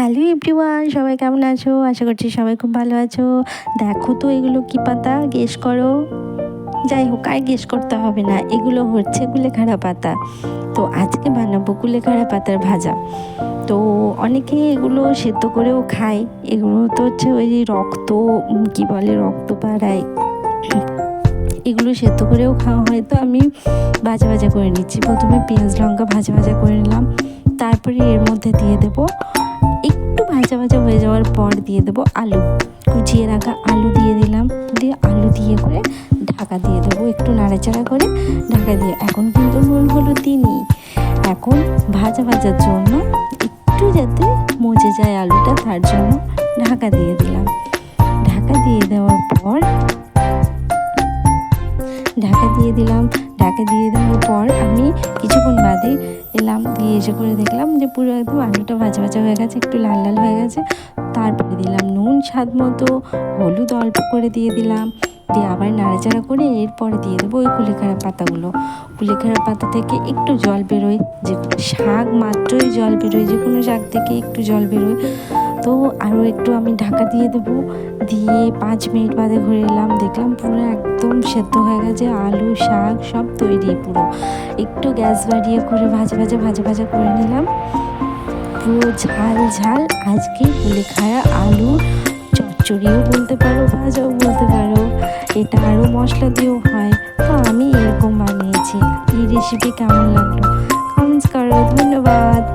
Hello everyone, সবাই কেমন আছো? আশা করছি সবাই খুব ভালো আছো। দেখো তো এগুলো কি পাতা? গেস করো। যাই হোক, আর গেস করতে হবে না। এগুলো হচ্ছে কুলেখাড়া পাতা। তো আজকে বানাবো কুলেখাড়া পাতার ভাজা। তো অনেকে এগুলো সেদ্ধ করেও খায়। এগুলো তো হচ্ছে ওই যে রক্ত, কি বলে, রক্ত পাড়ায়। এগুলো সেদ্ধ করেও খাওয়া হয়। তো আমি ভাজা ভাজা করে নিচ্ছি। প্রথমে পেঁয়াজ লঙ্কা ভাজা ভাজা করে নিলাম। তারপরে এর মধ্যে দিয়ে দেবো ভাজা হয়ে যাওয়ার পর দিয়ে দেবো আলু। কুচিয়ে রাখা আলু দিয়ে দিলাম। দিয়ে আলু দিয়ে করে ঢাকা দিয়ে দেবো একটু নাড়াচাড়া করে ঢাকা দিয়ে। এখন কিন্তু নুন, হলুদ দিইনি। এখন ভাজা ভাজার জন্য একটু যাতে মজে যায় আলুটা, তার জন্য ঢাকা দিয়ে দিলাম। ঢাকা দিয়ে দেওয়ার পর ঢাকা দিয়ে দিলাম ঢাকা দিয়ে দেওয়ার পর আমি কিছুক্ষণ বাদে এলাম দিয়ে এসে করে দেখলাম যে পুরো একদম আলুটা ভাজা ভাজা হয়ে গেছে, একটু লাল লাল হয়ে গেছে। তারপরে দিলাম নুন, স্বাদ মতো, হলুদ অল্প করে দিয়ে দিলাম, দিয়ে আবার নাড়াচাড়া করে এরপরে দিয়ে দেবো ওই কুলেখাড়া পাতাগুলো। কুলেখাড়া পাতা থেকে একটু জল বেরোয়, যে শাক মাত্রই জল বেরোয়, যে কোনো শাক থেকে একটু জল বেরোয়। তো আরও একটু আমি ঢাকা দিয়ে দেবো। দিয়ে পাঁচ মিনিট বাদে ঘুরে এলাম। দেখলাম পুরো একদম সেদ্ধ হয়ে গেছে। আলু, শাক সব তৈরি পুরো। একটু গ্যাস বাড়িয়ে করে ভাজা ভাজা ভাজা ভাজা করে নিলাম। পুরো ঝাল ঝাল। আজকে কুলেখাড়া আলু, চচ্চড়িও বলতে পারো, ভাজাও বলতে পারো। এটা আরও মশলা দিয়েও হয়। তো আমি এরকম বানিয়েছি। এই রেসিপি কেমন লাগল? কমেন্টস করো। ধন্যবাদ।